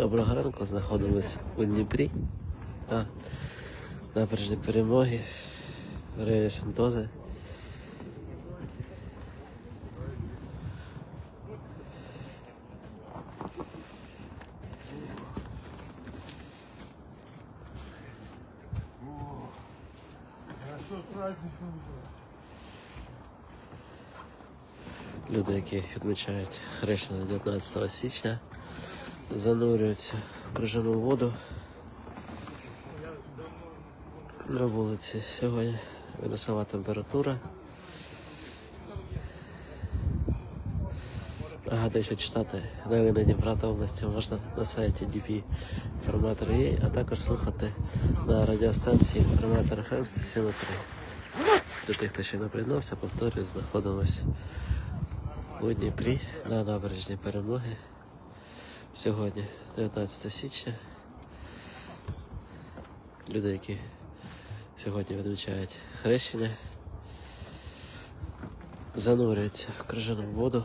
Доброго ранку, знаходимось у Дніпрі. А, набережні перемоги в районі Сантози. Люди, які відмічають хрещення 19 січня, занурюються в крижану воду на вулиці. Сьогодні мінусова температура. Нагадую, що читати новини Дніпра та області можна на сайті DP інформатор.ua, а також слухати на радіостанції інформатор FM 107.3. Для тих, хто ще не приєднався, повторюю, знаходимось у Дніпрі на набережній перемоги. Сьогодні 19 січня. Люди, які сьогодні відмічають хрещення, занурюються в крижану воду.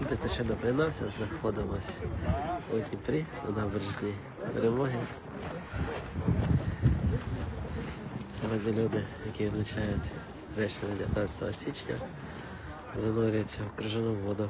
Люди, хто ще не знаходимося у Дніпрі у набережній перемоги. Сьогодні люди, які відмічають хрещення 19 січня, занурюються в крижану воду.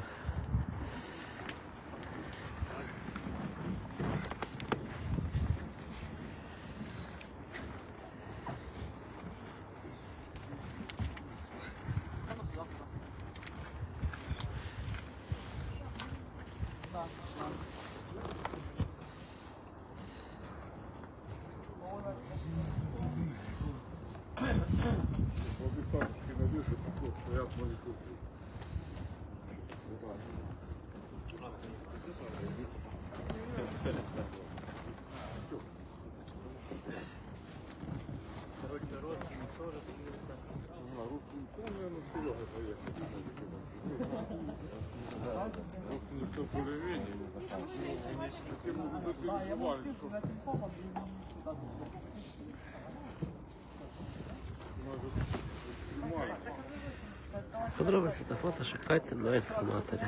Никто более-менее. Такие может быть переживали, Подробиці та фото шукайте на інформаторі.